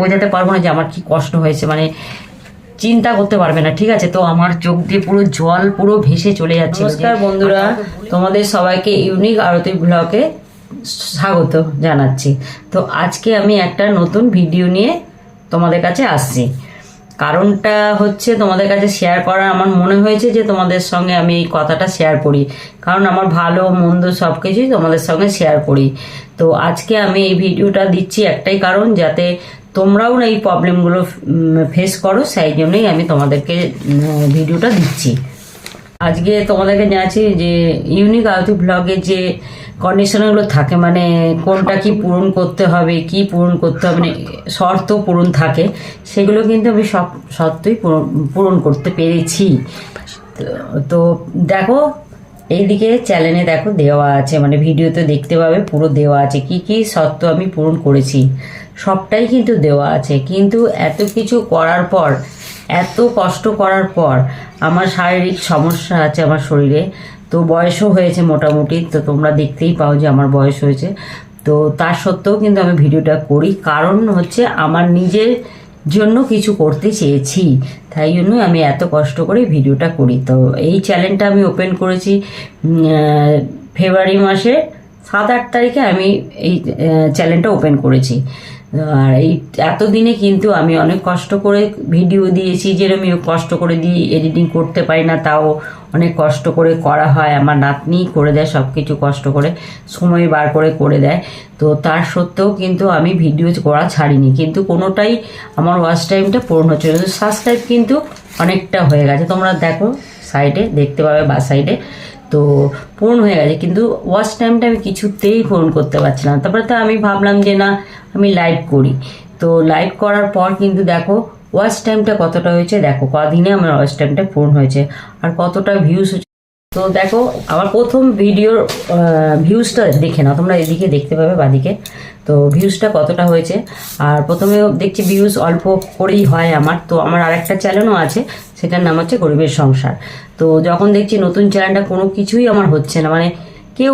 বোঝাতে পারব না যে আমার কি কষ্ট হয়েছে মানে চিন্তা করতে পারবে না ঠিক আছে? তো আমার চোখ দিয়ে পুরো জল পুরো ভেসে চলে যাচ্ছে। নমস্কার বন্ধুরা তোমাদের সবাইকে ইউনিক আরতি ব্লগে স্বাগত জানাচ্ছি। তো আজকে আমি একটা নতুন ভিডিও নিয়ে তোমাদের কাছে আসছি। কারণটা হচ্ছে তোমাদের কাছে শেয়ার করা আমার মনে হয়েছে যে তোমাদের সঙ্গে আমি এই কথাটা শেয়ার করি। কারণ আমার ভালো, মন্দ সব কিছুই তোমাদের সঙ্গে শেয়ার করি। তো আজকে আমি এই ভিডিওটা দিচ্ছি একটাই কারণ, যাতে তোমরাও না এই প্রবলেমগুলো ফেস করো। সেই জন্যই আমি তোমাদেরকে ভিডিওটা দিচ্ছি। আজকে তোমাদেরকে জানাচ্ছি যে ইউনিক আরতি ব্লগে যে কন্ডিশনগুলো থাকে মানে কোনটা কি পূরণ করতে হবে, কি পূরণ করতে হবে মানে শর্ত পূরণ থাকে, সেগুলো কিন্তু আমি সব সত্যই পূরণ করতে পেরেছি। তো- তো দেখো, এইদিকে চ্যানেলে দেখো দেওয়া আছে মানে ভিডিওতে দেখতে পাবে, পুরো দেওয়া আছে, কি কি সত্য আমি পূরণ করেছি, সবটাই কিন্তু দেওয়া আছে। কিন্তু এত কিছু করার পর এত কষ্ট করার পর আমার শারীরিক সমস্যা আছে আমার শরীরে, তো বয়সও হয়েছে মোটামুটি, তো তোমরা দেখতেই পাও যে আমার বয়স হয়েছে। তো তার সত্ত্বেও কিন্তু আমি ভিডিওটা করি, কারণ হচ্ছে আমার নিজের জন্য কিছু করতে চেয়েছি, তাই জন্য আমি এত কষ্ট করে ভিডিওটা করি। তো এই চ্যানেলটা আমি ওপেন করেছি ফেব্রুয়ারি মাসে সাত আট তারিখে আমি এই চ্যানেলটা ওপেন করেছি। আর এই এতদিনে কিন্তু আমি অনেক কষ্ট করে ভিডিও দিয়েছি যেরকম কষ্ট করে দিই এডিটিং করতে পারি না, তাও অনেক কষ্ট করে করা হয়। আমার নাতনি করে দেয় সব কিছু কষ্ট করে, সময় বার করে করে দেয়। তো তার সত্ত্বেও কিন্তু আমি ভিডিও করা ছাড়িনি। কিন্তু কোনোটাই আমার ওয়াচ টাইমটা পূরণ হচ্ছে সাবস্ক্রাইব কিন্তু অনেকটা হয়ে গেছে। তোমরা দেখো সাইডে দেখতে পাবে বা সাইডে তো পূরণ হয়ে গেছে। কিন্তু ওয়াচ টাইমটা আমি কিছুতেই পূরণ করতে পারছিলাম তারপরে তো আমি ভাবলাম যে না, আমি লাইভ করি। তো লাইভ করার পর কিন্তু দেখো ওয়াচ টাইমটা কতটা হয়েছে দেখো, কদিনে আমার ওয়াচ টাইমটা পূরণ হয়েছে আর কতটা ভিউজ হচ্ছে তো দেখো, আমার প্রথম ভিডিওর ভিউজটা দেখে নাও, তোমরা এদিকে দেখতে পাবে বাদিকে। তো ভিউজটা কতটা হয়েছে, আর প্রথমে দেখছি ভিউজ অল্প করেই হয় আমার। তো আমার আরেকটা চ্যানেলও আছে, সেটার নাম হচ্ছে গরিবের সংসার। তো যখন দেখছি নতুন চ্যানেলটা কোনো কিছুই আমার হচ্ছে না। মানে কেউ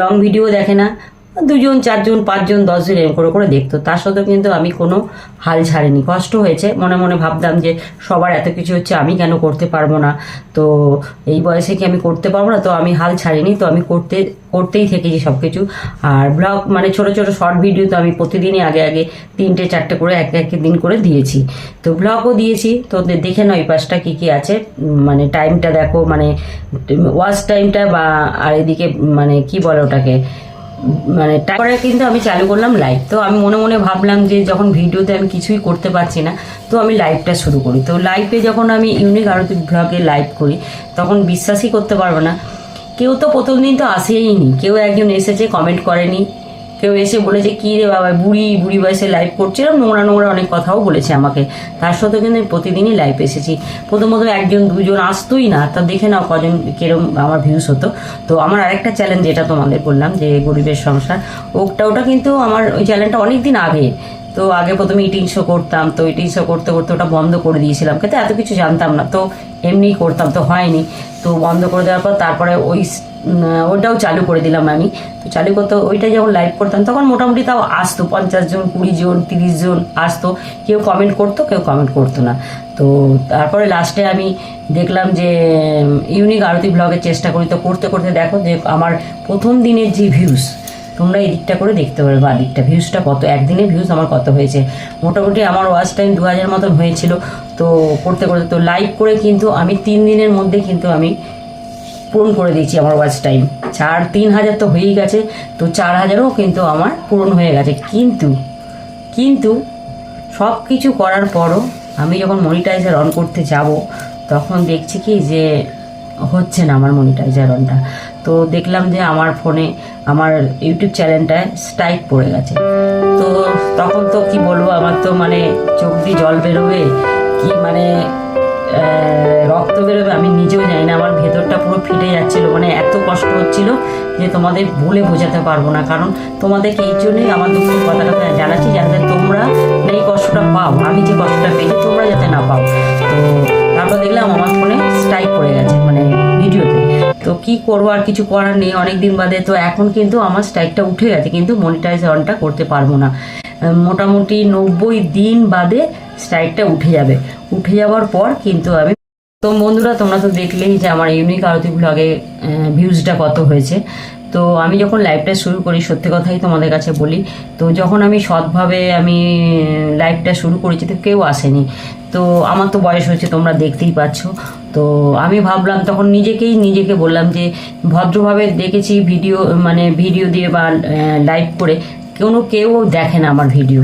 লং ভিডিও দেখে না। দুজন, চারজন, পাঁচজন, দশজন এরকম করে করে দেখতো। তার সত্ত্বেও কিন্তু আমি কোনো হাল ছাড়িনি। কষ্ট হয়েছে। মনে মনে ভাবতাম যে সবার এত কিছু হচ্ছে আমি কেন করতে পারব না? তো এই বয়সে কি আমি করতে পারব না? তো আমি হাল ছাড়িনি। তো আমি করতে, করতেই থেকেছি সব কিছু আর ব্লগ মানে ছোট ছোট, শর্ট ভিডিও তো আমি প্রতিদিনই আগে আগে তিনটে, চারটে করে এক এক দিন করে দিয়েছি। তো ব্লগও দিয়েছি। তো দেখে নাও পাশটা কী কী আছে। মানে টাইমটা দেখো। মানে ওয়াচ টাইমটা বা, আর এদিকে মানে কি বলে ওটাকে? মানে তারপরে কিন্তু আমি চালু করলাম লাইভ তো আমি মনে মনে ভাবলাম যে যখন ভিডিওতে আমি কিছুই করতে পারছি না, তো আমি লাইভটা শুরু করি। তো লাইভে যখন আমি ইউনিক আরতি ব্লগে লাইভ করি, তখন বিশ্বাসই করতে পারব না। কেউ তো প্রথম দিন তো আসেই নি। কেউ একজন এসেছে কমেন্ট করেনি। কেউ এসে বলেছে, কি রে বাবা, বুড়ি বুড়ি বয়সে লাইভ করছিলাম, নোংরা নোংরা অনেক কথাও বলেছে আমাকে। তার সত্ত্বেও কিন্তু আমি প্রতিদিনই লাইভ এসেছি। প্রথম প্রথম একজন, দুজন আসতোই না, তা দেখে নাও কজন, কিরম আমার ভিউস হতো। তো আমার আরেকটা চ্যালেঞ্জ যেটা তোমাদের বললাম, যে গরিবের সংসার, ওটা ওটা কিন্তু আমার ওই চ্যালেঞ্জটা অনেক দিন আগে। তো আগে প্রথমে ইটিং শো করতাম, তো ইটিং শো করতে করতে ওটা বন্ধ করে দিয়েছিলাম। কিন্তু এত কিছু জানতাম না, তো এমনি করতাম, তো হয়নি। তো বন্ধ করে দেওয়ার পর তারপরে ওই ওইটাও চালু করে দিলাম আমি। তো চালু করতে ওইটা যখন লাইভ করতাম, তখন মোটামুটি তাও আসতো, পঞ্চাশ জন, কুড়ি জন, তিরিশ জন আসতো। কেউ কমেন্ট করতো, কেউ কমেন্ট করতো না। তো তারপরে লাস্টে আমি দেখলাম যে ইউনিক আরতি ব্লগের চেষ্টা করি। তো করতে করতে দেখো যে আমার প্রথম দিনের যে ভিউজ তোমরা এই দিকটা করে দেখতে পারবে বা দিকটা ভিউজটা কত, একদিনে ভিউজ আমার কত হয়েছে। মোটামুটি আমার ওয়াচ টাইম দু হাজার মতন হয়েছিল। তো করতে করতে, তো লাইভ করে কিন্তু আমি তিন দিনের মধ্যে কিন্তু আমি পূরণ করে দিয়েছি আমার ওয়াচ টাইম চার, তিন হাজার তো হয়েই গেছে, তো চার হাজারও কিন্তু আমার পূরণ হয়ে গেছে। কিন্তু কিন্তু সব কিছু করার পরও আমি যখন মনিটাইজার অন করতে যাব, তখন দেখছি কি যে হচ্ছে না আমার মনিটাইজার অনটা তো দেখলাম যে আমার ফোনে আমার ইউটিউব চ্যানেলটায় স্ট্রাইক পড়ে গেছে। তো তখন তো কি বলব, আমার তো মানে চোখ দিয়ে জল বেরোবে, কি মানে রক্ত বেরোবে, আমি নিজেও জানি না। আমার ভেতরটা পুরো ফিটে যাচ্ছিল মানে এত কষ্ট হচ্ছিল যে তোমাদের বলে বোঝাতে পারব না। কারণ তোমাদেরকে এই জন্যই আমার দুঃখের কথাটা জানাচ্ছি, যাতে তোমরা এই কষ্টটা পাও। আমি যে কষ্টটা পেয়েছি, তোমরা যাতে না পাও। তো তারপর দেখলাম আমার ফোনে স্ট্রাইক পড়ে গেছে। তো কি করব আর কিছু করার নেই। অনেক দিন বাদে তো এখন কিন্তু আমার স্ট্রাইকটা উঠে গেছে, কিন্তু মনিটাইজ অনটা করতে পারব না। মোটামুটি নব্বই দিন বাদে স্ট্রাইকটা উঠে যাবে। উঠে যাওয়ার পর কিন্তু আমি তো বন্ধুরা, তোমরা তো দেখলেই যে আমার ইউনিক আরতি ব্লগে ভিউজটা কত হয়েছে। তো আমি যখন লাইভটা শুরু করি, সত্যি কথাই তোমাদের কাছে বলি, তো যখন আমি সৎভাবে আমি লাইভটা শুরু করেছি, তো কেউ আসেনি। তো আমার তো বয়স হয়েছে, তোমরা দেখতেই পাচ্ছ। তো আমি ভাবলাম, তখন নিজেকেই নিজেকে বললাম যে, ভদ্রভাবে দেখেছি ভিডিও মানে ভিডিও দিয়ে বা লাইভ করে, কোনো কেউ দেখে না আমার ভিডিও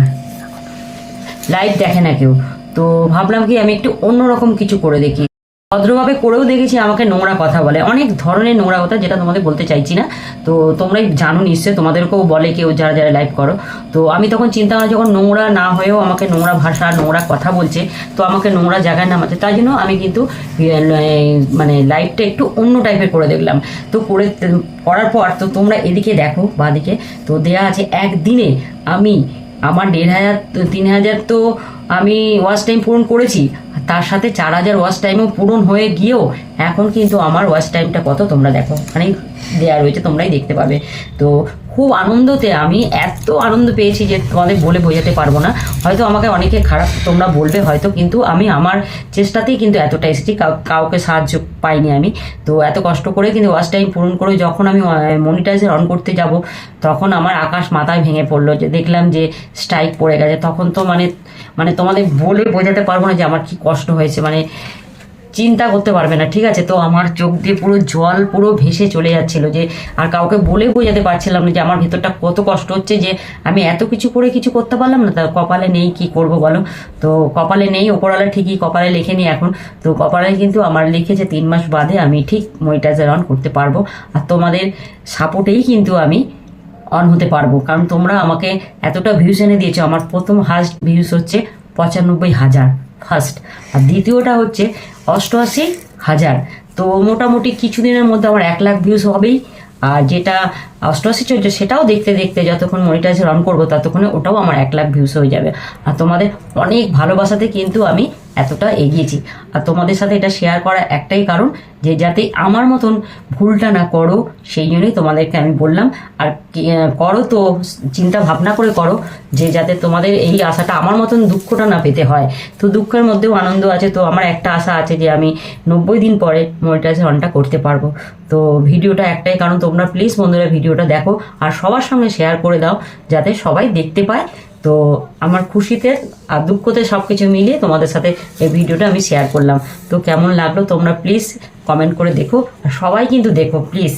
লাইভ দেখে না কেউ। তো ভাবলাম কি, আমি একটু অন্যরকম কিছু করে দেখি। ভদ্রভাবে করেও দেখেছি, আমাকে নোংরা কথা বলে। অনেক ধরনের নোংরা কথা যেটা তোমাদের বলতে চাইছি না। তো তোমরাই জানো নিশ্চয়ই, তোমাদেরকেও বলে কেউ, যারা যারা লাইভ করো। তো আমি তখন চিন্তা করি যখন নোংরা না হয়েও আমাকে নোংরা ভাষা, নোংরা কথা বলছে, তো আমাকে নোংরা জায়গায় নামাচ্ছে। তাই জন্য আমি কিন্তু মানে লাইভটা একটু অন্য টাইপের করে দেখলাম। তো করে, করার পর তো তোমরা এদিকে দেখো, বাদিকে। তো দেয়া আছে, একদিনে আমি আমার দেড় হাজার, তিন হাজার তো আমি ওয়াচ টাইম পূরণ করেছি। তার সাথে চার হাজার ওয়াচ টাইমও পূরণ হয়ে গিয়েও এখন কিন্তু আমার ওয়াচ টাইমটা কত তোমরা দেখো। মানে দেওয়া রয়েছে, তোমরাই দেখতে পাবে। তো খুব আনন্দতে, আমি এত আনন্দ পেয়েছি যে তোমাদের বলে বোঝাতে পারব না। হয়তো আমাকে অনেকে খারাপ তোমরা বলবে হয়তো, কিন্তু আমি আমার চেষ্টাতেই কিন্তু এতটা এসেছি। কাউ- কাউকে সাহায্য পাইনি আমি। তো এত কষ্ট করে কিন্তু ওয়াচ টাইম পূরণ করে যখন আমি মনিটাইজার অন করতে যাব, তখন আমার আকাশ মাথায় ভেঙে পড়ল। যে দেখলাম যে স্ট্রাইক পড়ে গেছে। তখন তো মানে মানে তোমাদের বলে বোঝাতে পারব না যে আমার কি কষ্ট হয়েছে। মানে চিন্তা করতে পারবে না, ঠিক আছে? তো আমার চোখ দিয়ে পুরো জল পুরো ভেসে চলে যাচ্ছিল যে, আর কাউকে বলে বোঝাতে পারছিলাম না যে আমার ভেতরটা কত কষ্ট হচ্ছে যে, আমি এত কিছু করে কিছু করতে পারলাম না, তা কপালে নেই, কি করব বলো? তো কপালে নেই, ওপরওয়ালা ঠিকই কপালে লেখেনি এখন। তো কপালে কিন্তু আমার লিখেছে তিন মাস বাদে আমি ঠিক মনিটাইজার অন করতে পারব। আর তোমাদের সাপোর্টেই কিন্তু আমি অন হতে পারব। কারণ তোমরা আমাকে এতটা ভিউস এনে দিয়েছ, আমার প্রথম হাস্ট ভিউস হচ্ছে পঁচানব্বই হাজার। ফার্স্ট আর দ্বিতীয়টা হচ্ছে অষ্টআশি হাজার। তো মোটামুটি কিছুদিনের মধ্যে আমার এক লাখ ভিউজ হবেই। আর যেটা অষ্টআশি চলছে সেটাও দেখতে দেখতে যতক্ষণ মনিটাইজ রান করব, ততক্ষণে ওটাও আমার এক লাখ ভিউজ হয়ে যাবে। আর তোমাদের অনেক ভালোবাসাতে কিন্তু আমি এতটা এগিয়েছি। আর তোমাদের সাথে এটা শেয়ার করার একটাই কারণ যে যাতে আমার মতন ভুলটা না করো, সেই জন্যই তোমাদেরকে আমি বললাম। আর করো তো, চিন্তা ভাবনা করে করো যে যাতে তোমাদের এই আশাটা আমার মতন দুঃখটা না পেতে হয়। তো দুঃখের মধ্যেও আনন্দ আছে। তো আমার একটা আশা আছে যে আমি নব্বই দিন পরে মনিটাইজার অনটা করতে পারব। তো ভিডিওটা একটাই কারণ। তোমরা প্লিজ বন্ধুরা ভিডিওটা দেখো আর সবার সঙ্গে শেয়ার করে দাও, যাতে সবাই দেখতে পায় তো আমার খুশিতে আর দুঃখতে সব কিছু মিলিয়ে তোমাদের সাথে এই ভিডিওটা আমি শেয়ার করলাম। তো কেমন লাগল তোমরা প্লিজ কমেন্ট করে দেখো। সবাই কিন্তু দেখো প্লিজ